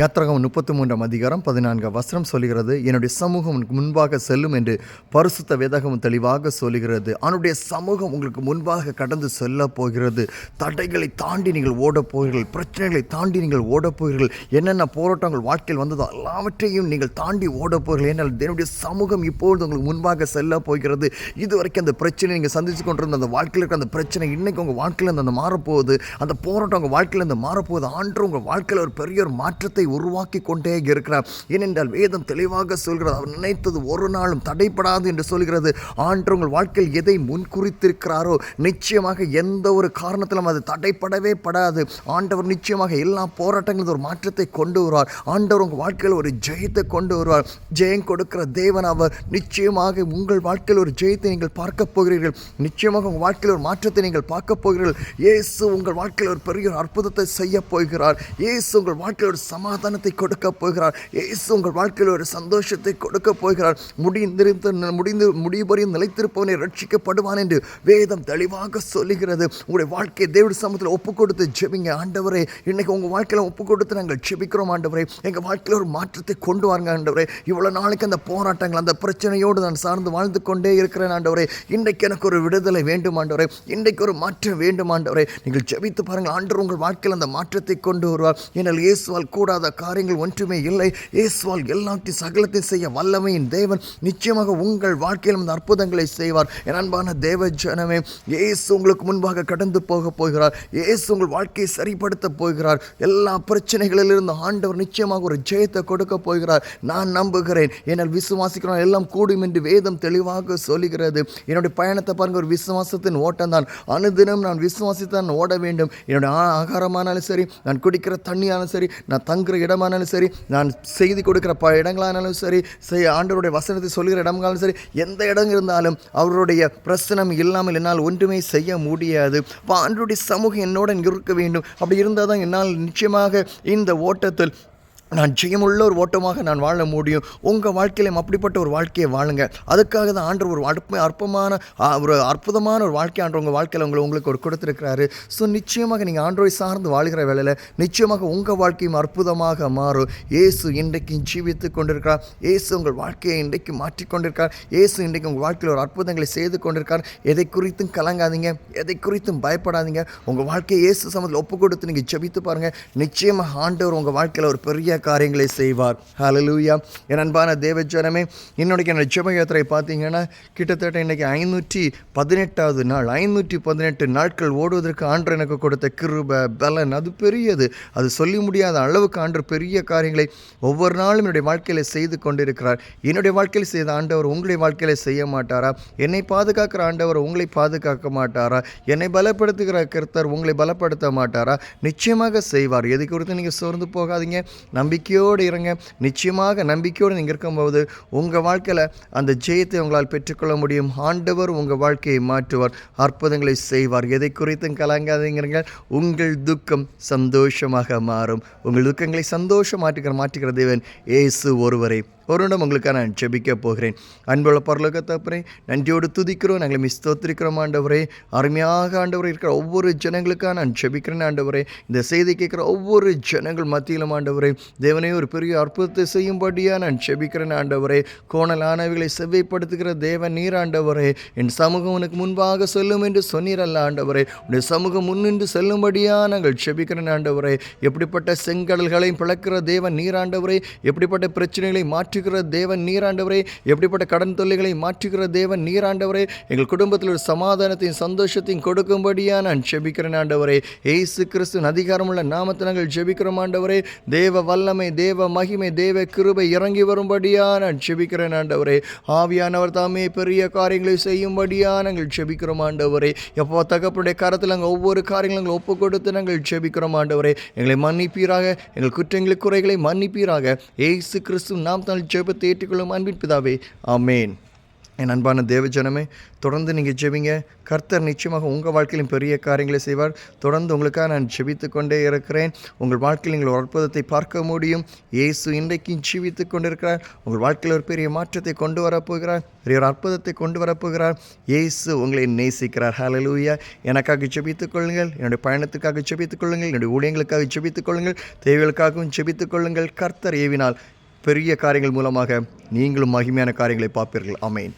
யாத்திரகம் முப்பத்தி மூன்றாம் அதிகாரம் பதினான்கு வசனம் சொல்கிறது என்னுடைய சமூகம் உனக்கு முன்பாக செல்லும் என்று பரிசுத்த வேதகம் தெளிவாக சொல்கிறது அவனுடைய சமூகம் உங்களுக்கு முன்பாக கடந்து செல்ல போகிறது. தடைகளை தாண்டி நீங்கள் ஓடப் போகிறீர்கள். பிரச்சனைகளை தாண்டி நீங்கள் ஓடப் போகிறீர்கள். என்னென்ன போராட்டங்கள் வாழ்க்கையில் வந்ததோ எல்லாவற்றையும் நீங்கள் தாண்டி ஓடப் போகிறீர்கள். ஏன்னால் என்னுடைய சமூகம் இப்பொழுது உங்களுக்கு முன்பாக செல்ல போகிறது. இதுவரைக்கும் அந்த பிரச்சனை நீங்கள் சந்தித்து கொண்டிருந்த அந்த வாழ்க்கையில் இருக்கிற அந்த பிரச்சனை இன்னைக்கு உங்கள் வாழ்க்கையில் இருந்து அந்த மாறப்போகுது. அந்த போராட்டம் உங்கள் வாழ்க்கையில் இருந்து மாறப்போகுது. ஆண்டு உங்கள் வாழ்க்கையில் ஒரு பெரிய ஒரு மாற்றத்தை உருவாக்கி கொண்டே இருக்கிறார். ஏனென்றால் வேதம் தெளிவாக சொல்கிறது அவர் நினைத்தது ஒரு நாளும் தடைப்படாது என்று சொல்கிறது. ஆண்டு உங்கள் வாழ்க்கையில் எதை முன்குறித்திருக்கிறாரோ நிச்சயமாக எந்த ஒரு காரணத்திலும் அது தடைப்படவே படாது. ஆண்டவர் நிச்சயமாக எல்லா போராட்டங்களும் ஒரு மாற்றத்தை கொண்டு வருவார். ஆண்டவர் உங்கள் வாழ்க்கையில் ஒரு ஜெயத்தை கொண்டு வருவார். ஜெயம் கொடுக்கிற தேவன் அவர். நிச்சயமாக உங்கள் வாழ்க்கையில் ஒரு ஜெயத்தை நீங்கள் பார்க்க போகிறீர்கள். நிச்சயமாக உங்கள் வாழ்க்கையில் ஒரு மாற்றத்தை நீங்கள் பார்க்க போகிறீர்கள். இயேசு உங்கள் வாழ்க்கையில் ஒரு பெரிய ஒரு அற்புதத்தை செய்ய போகிறார். இயேசு உங்கள் வாழ்க்கையில் ஒரு சமாதானத்தை கொடுக்க போகிறார். இயேசு உங்கள் வாழ்க்கையில் ஒரு சந்தோஷத்தை கொடுக்க போகிறார். முடிந்திருந்த முடிந்து முடிவரையும் நிலைத்திருப்பவனை ரட்சிக்கப்படுவான் என்று வேதம் தெளிவாக சொல்லுகிறது. உங்களுடைய வாழ்க்கையை தேவ சமூகத்தில் ஒப்பு கொடுத்து ஜெபிங்க. ஆண்டவரே இன்னைக்கு உங்கள் வாழ்க்கையில் ஒப்பு கொடுத்து நாங்கள் ஜெபிக்கிறோம் ஆண்டவரே. எங்கள் வாழ்க்கையில் ஒரு மாற்றத்தை கொண்டு வாருங்க ஆண்டவரே. இவ்வளோ நாளைக்கு அந்த போராட்டங்கள் அந்த பிரச்சனையோடு நான் சார்ந்து வாழ்ந்து கொண்டே இருக்கிறேன் ஆண்டவரே. இன்றைக்கு எனக்கு ஒரு விடுதலை வேண்டும் ஆண்டவரே. இன்றைக்கு ஒரு மாற்றம் வேண்டும் ஆண்டவரே. நீங்கள் ஜெபித்து பாருங்கள். ஆண்டவர் உங்கள் வாழ்க்கையில் அந்த மாற்றத்தை கொண்டு வருவார். ஏனால் இயேசுவால் கூட கூடாத காரியங்கள் ஒன்றுமே இல்லை. இயேசுவால் எல்லாத்தையும் சகலத்தையும் செய்ய வல்லமையின் தேவன் நிச்சயமாக உங்கள் வாழ்க்கையில் அந்த அற்புதங்களை செய்வார். என் அன்பான தேவ ஜனமே இயேசு உங்களுக்கு முன்பாக கடந்து போக போகிறார். இயேசு உங்கள் வாழ்க்கையை சரிப்படுத்த போகிறார். எல்லா பிரச்சனைகளிலிருந்து ஆண்டவர் நிச்சயமாக ஒரு ஜெயத்தை கொடுக்க போகிறார். நான் நம்புகிறேன் என்னால் விசுவாசிக்கிறோம் எல்லாம் கூடும் என்று வேதம் தெளிவாக சொல்லுகிறது. என்னுடைய பயணத்தை பாருங்க ஒரு விசுவாசத்தின் ஓட்டம் தான். அனுதினம் நான் விசுவாசித்தான் ஓட வேண்டும். என்னுடைய ஆகாரமானாலும் சரி நான் குடிக்கிற தண்ணியானாலும் சரி நான் தூங்குகிற இடமானாலும் சரி நான் செய்தி கொடுக்கிற ப இடங்களானாலும் சரி செய் ஆண்டவருடைய வசனத்தை சொல்கிற இடங்களாலும் சரி எந்த இடம் இருந்தாலும் அவருடைய பிரசனம் இல்லாமல் என்னால் ஒன்றுமே செய்ய முடியாது. அப்ப ஆண்டவருடைய சமூகம் என்னோட இருக்க வேண்டும். அப்படி இருந்தால் தான் என்னால் நிச்சயமாக இந்த ஓட்டத்தில் நான் ஜெயமுள்ள ஒரு ஓட்டமாக நான் வாழ முடியும். உங்கள் வாழ்க்கையிலும் அப்படிப்பட்ட ஒரு வாழ்க்கையை வாழுங்க. அதுக்காக தான் ஆண்டவர் ஒரு அற்ப அற்பமான ஒரு அற்புதமான ஒரு வாழ்க்கை ஆண்டு உங்கள் வாழ்க்கையில் உங்களை உங்களுக்கு ஒரு கொடுத்துருக்கிறாரு. ஸோ நிச்சயமாக நீங்கள் ஆண்டோரை சார்ந்து வாழ்கிற வேலையில் நிச்சயமாக உங்கள் வாழ்க்கையும் அற்புதமாக மாறும். இயேசு இன்றைக்கு ஜீவித்து கொண்டிருக்கிறார். இயேசு உங்கள் வாழ்க்கையை இன்றைக்கு மாற்றிக்கொண்டிருக்கார் ஏசு இயேசு இன்றைக்கு உங்கள் வாழ்க்கையில் ஒரு அற்புதங்களை செய்து கொண்டிருக்கார் எதை குறித்தும் கலங்காதீங்க. எதை குறித்தும் பயப்படாதீங்க. உங்கள் வாழ்க்கையை இயேசு சமத்தில் ஒப்பு கொடுத்து நீங்கள் ஜெபித்து பாருங்கள் நிச்சயமாக ஆண்டவர் உங்கள் வாழ்க்கையில் ஒரு பெரிய காரியங்களை செய்வார். ஹலலூயா என் அன்பான தேவஜனமே இன்னொருக்கு என்னோட ஜெப யாத்திரை பார்த்தீங்கன்னா கிட்டத்தட்ட இன்றைக்கி ஐநூற்றி பதினெட்டாவது நாள் ஐநூற்றி பதினெட்டு நாட்கள் ஓடுவதற்கு ஆண்டு எனக்கு கொடுத்த கிருப பலன் அது பெரியது. அது சொல்லி முடியாத அளவுக்கு ஆண்டு பெரிய காரியங்களை ஒவ்வொரு நாளும் என்னுடைய வாழ்க்கையில் செய்து கொண்டிருக்கிறார். என்னுடைய வாழ்க்கையில் செய்த ஆண்டவர் உங்களுடைய வாழ்க்கையில் செய்ய மாட்டாரா? என்னை பாதுகாக்கிற ஆண்டவர் உங்களை பாதுகாக்க மாட்டாரா? என்னை பலப்படுத்துகிற கருத்தர் உங்களை பலப்படுத்த மாட்டாரா? நிச்சயமாக செய்வார். எது குறித்து நீங்கள் சோர்ந்து போகாதீங்க. நம் நம்பிக்கையோடு இருங்க. நிச்சயமாக நம்பிக்கையோடு நீங்கள் இருக்கும்போது உங்கள் வாழ்க்கையில் அந்த ஜெயத்தை உங்களால் பெற்றுக்கொள்ள முடியும். ஆண்டவர் உங்கள் வாழ்க்கையை மாற்றுவார். அற்புதங்களை செய்வார். எதை குறித்தும் கலங்காதீங்க. உங்கள் துக்கம் சந்தோஷமாக மாறும். உங்கள் துக்கங்களை சந்தோஷம் மாற்றுகிற மாற்றுகிற தேவன் இயேசு ஒருவரை. ஒரு நிமிடம் உங்களுக்காக நான் ஜெபிக்க போகிறேன். அன்புள்ள பரலோக தப்புறே நன்றியோடு துதிக்கிறோம். நாங்களை மிஸ் தோத்திருக்கிறோம் ஆண்டவரே. அருமையாக ஆண்டவரை இருக்கிற ஒவ்வொரு ஜனங்களுக்காக நான் ஜெபிக்கிறேன் ஆண்டவரே. இந்த செய்தி கேட்குற ஒவ்வொரு ஜனங்கள் மத்தியிலும் ஆண்டவரே. தேவனே ஒரு பெரிய அற்புதத்தை செய்யும்படியாக நான் செபிக்கிறேன் ஆண்டவரே. கோணலானவைகளை செவ்வைப்படுத்துகிற தேவன் நீர் ஆண்டவரே. என் சமூகம் உனக்கு முன்பாக செல்லும் என்று சொன்னீரல்ல ஆண்டவரே. உடைய சமூகம் முன்னின்று செல்லும்படியாக நாங்கள் செபிக்கிறேன் ஆண்டவரே. எப்படிப்பட்ட செங்கடல்களை பிளக்கிற தேவன் நீராண்டவரே எப்படிப்பட்ட பிரச்சனைகளை மாற்றுகிற தேவன் நீராண்டவரே எப்படிப்பட்ட கடன் தொல்லைகளை மாற்றுகிற தேவன் நீராண்டவரே எங்கள் குடும்பத்தில் ஒரு சமாதானத்தையும் சந்தோஷத்தையும் கொடுக்கும்படியாக நான் செபிக்கிறேன் ஆண்டவரே. ஏசு கிறிஸ்துவின் அதிகாரமுள்ள நாமத்தை நாங்கள் ஜெபிக்கிறோம் ஆண்டவரே. தேவ வல்லமை தேவ மகிமை தேவ கிருபை இறங்கி வரும்படியா நான் ஜெபிக்கிறேன் ஆண்டவரே. ஆவியானவர் தாமே பெரிய காரியங்களை செய்யும்படியா நாங்கள் செபிக்கிறோம் ஆண்டவரே. எப்போ தகப்பனுடைய கரத்தில் நாங்கள் ஒவ்வொரு காரியங்களும் நாங்கள் ஒப்பு கொடுத்து நாங்கள் செபிக்கிறோம் ஆண்டவரே. எங்களை மன்னிப்பீராக எங்கள் குற்றங்களை குறைகளை மன்னிப்பீராக. ஏசு கிறிஸ்து நாம் தான் ஜெபத்தை ஏற்றுக்கொள்ளும் அன்பின் பிதாவே. ஆமேன். என் அன்பான தேவஜனமே தொடர்ந்து நீங்கள் ஜெபிங்க. கர்த்தர் நிச்சயமாக உங்கள் வாழ்க்கையிலும் பெரிய காரியங்களை செய்வார். தொடர்ந்து உங்களுக்காக நான் ஜெபித்து கொண்டே இருக்கிறேன். உங்கள் வாழ்க்கையில் நீங்கள் ஒரு அற்புதத்தை பார்க்க முடியும். இயேசு இன்றைக்கும் ஜீவித்து கொண்டிருக்கிறார். உங்கள் வாழ்க்கையில் ஒரு பெரிய மாற்றத்தை கொண்டு வரப்போகிறார். பெரிய ஒரு அற்புதத்தை கொண்டு வரப்போகிறார். இயேசு உங்களை நேசிக்கிறார். ஹலலூயா எனக்காக ஜெபித்துக் கொள்ளுங்கள். என்னுடைய பயணத்துக்காக ஜெபித்துக் கொள்ளுங்கள். என்னுடைய ஊழியங்களுக்காக ஜெபித்துக் கொள்ளுங்கள். தேவைகளுக்காகவும் ஜெபித்துக் கொள்ளுங்கள். கர்த்தர் ஏவினால் பெரிய காரியங்கள் மூலமாக நீங்களும் மகிமையான காரியங்களை பார்ப்பீர்கள். அமேன்